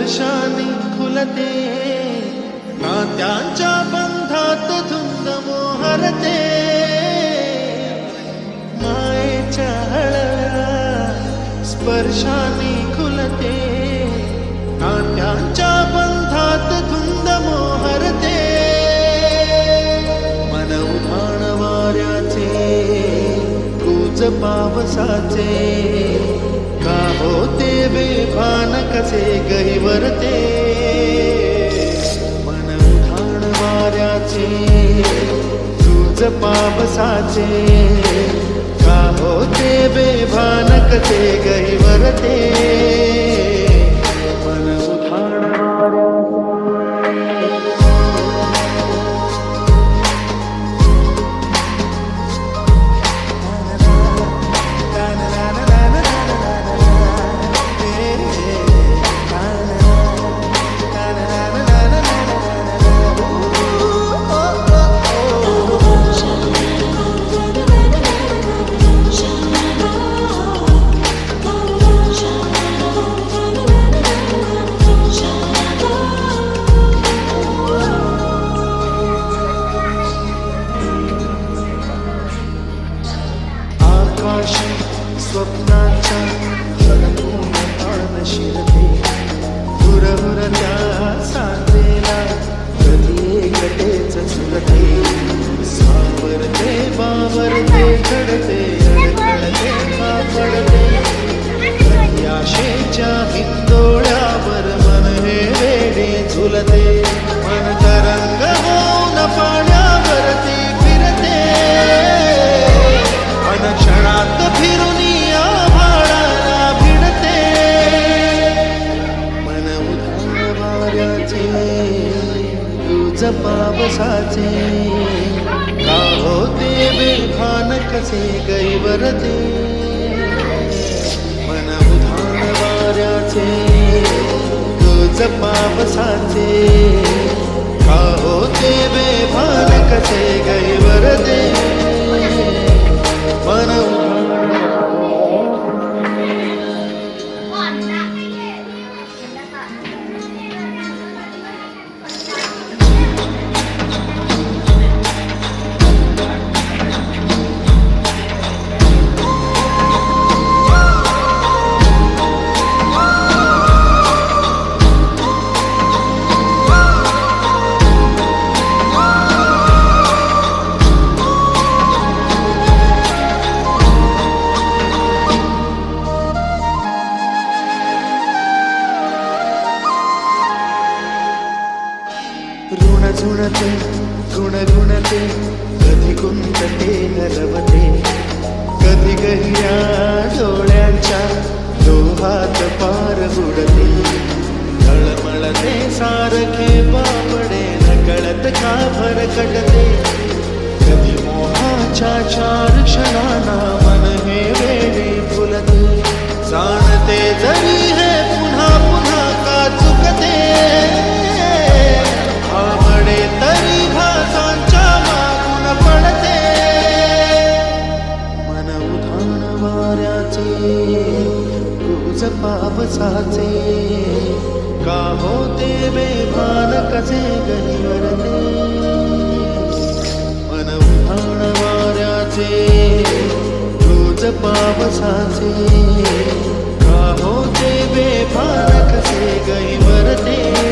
स्पर्शाने खुलते. नात्यांच्या बंधात धुंद मोहरते. मायेच्या हळया स्पर्शाने खुलते. नात्यांच्या बंधात धुंद मोहरते. मन उधाण वाऱ्याचे कूज पावसाचे. का होते बेभान? कसे गहिवरते मन उधाण वाऱ्याचे कूज पावसाचे का होते बेभान? कसे गहिवरते झुलते मन तरंग होऊन पाण्यावरती फिरते. अन क्षणात फिरून भाडाला भिडते. मन उधाण तुझ पावसाचे. का होते बेभान कसे गैवरते? मन उधाण वाऱ्याचे पावसाचे का होते बेभान कसे गैवरते देव गुणते गुणगुणते कधी गुंतते नरवते. कधी गहिया डोळ्यांच्या डोहात पार बुडते. तळमळते सारखे बापडे नकळत का भरकटते कधी मोहाच्या चार क्षणाना मन हे वेळी फुलते. जाण साचे का होते बेभान कसे गहिवरते मन उठाण वाऱ्याचे रोज पावसाचे का होते बेभान कसे गहिवरते